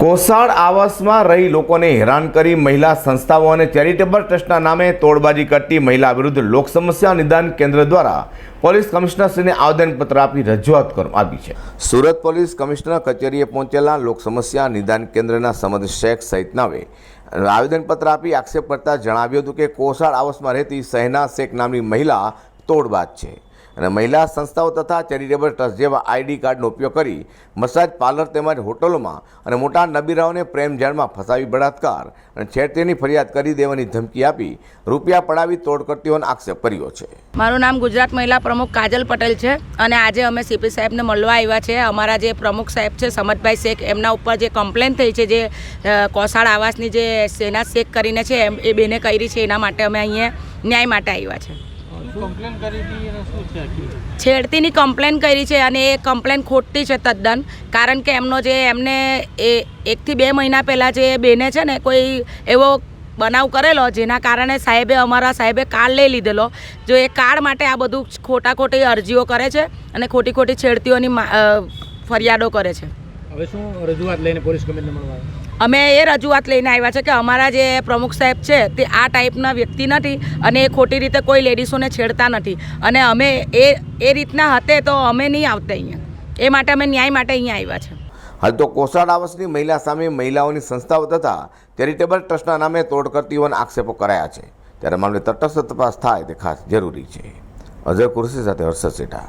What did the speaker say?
કોસાળ આવાસમાં રહી લોકોને હેરાન કરી મહિલા સંસ્થાઓ અને ચેરિટેબલ ટ્રસ્ટના નામે તોડબાજી કરતી મહિલા વિરુદ્ધ લોક સમસ્યા નિદાન કેન્દ્ર દ્વારા પોલીસ કમિશનરશ્રીને આવેદનપત્ર આપી રજૂઆત કરવામાં આવી છે. સુરત પોલીસ કમિશનર કચેરીએ પહોંચેલા લોક સમસ્યા નિદાન કેન્દ્રના સમદ શેખ સહિતનાવે આવેદનપત્ર આપી આક્ષેપ કરતા જણાવ્યું હતું કે કોસાળ આવાસમાં રહેતી સહેના શેખ નામની મહિલા તોડબાજ છે. અને મહિલા સંસ્થાઓ તથા ચેરિટેબલ ટ્રસ્ટ જેવા આઈડી કાર્ડનો ઉપયોગ કરી મસાજ પાર્લર તેમજ હોટલોમાં અને મોટા નબીરાઓને પ્રેમ જાળમાં ફસાવી બળાત્કાર અને છેડતીની ફરિયાદ કરી દેવાની ધમકી આપી રૂપિયા પડાવી તોડ કરતી આક્ષેપ કર્યો છે. મારું નામ ગુજરાત મહિલા પ્રમુખ કાજલ પટેલ છે અને આજે અમે સીપી સાહેબને મળવા આવ્યા છે. અમારા જે પ્રમુખ સાહેબ છે, સમજભાઈ શેખ, એમના ઉપર જે કમ્પ્લેન થઈ છે, જે કોસાળ આવાસની જે સેના શેખ કરીને છે, એમ, એ બેને કરી છે, એના માટે અમે અહીંયા ન્યાય માટે આવ્યા છે. છેડતીની કમ્પ્લેન કરી છે અને એ કમ્પ્લેન ખોટી છે તદ્દન. કારણ કે એમનો જે એમને એ એકથી બે મહિના પહેલાં જે બેને છે ને કોઈ એવો બનાવ કરેલો જેના કારણે સાહેબે અમારા સાહેબે કાર્ડ લઈ લીધેલો. જો એ કાર્ડ માટે આ બધું ખોટા ખોટી અરજીઓ કરે છે અને ખોટી ખોટી છેડતીઓની ફરિયાદો કરે છે. હવે શું રજૂઆત લઈને પોલીસ કમિશનર મળવા? અમે એ રજૂઆત લઈને આવ્યા છે કે અમારા જે પ્રમુખ સાહેબ છે તે આ ટાઈપના વ્યક્તિ નથી અને એ ખોટી રીતે કોઈ લેડીઝોને છેડતા નથી. અને અમે એ એ રીતના હતે તો અમે નહીં આવતા અહીંયા. એ માટે અમે ન્યાય માટે અહીંયા આવ્યા છે. હાલ તો કોસાડ આવાસની મહિલા સામે મહિલાઓની સંસ્થાઓ તથા ચેરિટેબલ ટ્રસ્ટના નામે તોડ કરતી આક્ષેપો કરાયા છે. ત્યારે મામલે તટસ્થ તપાસ થાય તે ખાસ જરૂરી છે. અજય કુરશી સાથે હર્ષદ સેઠા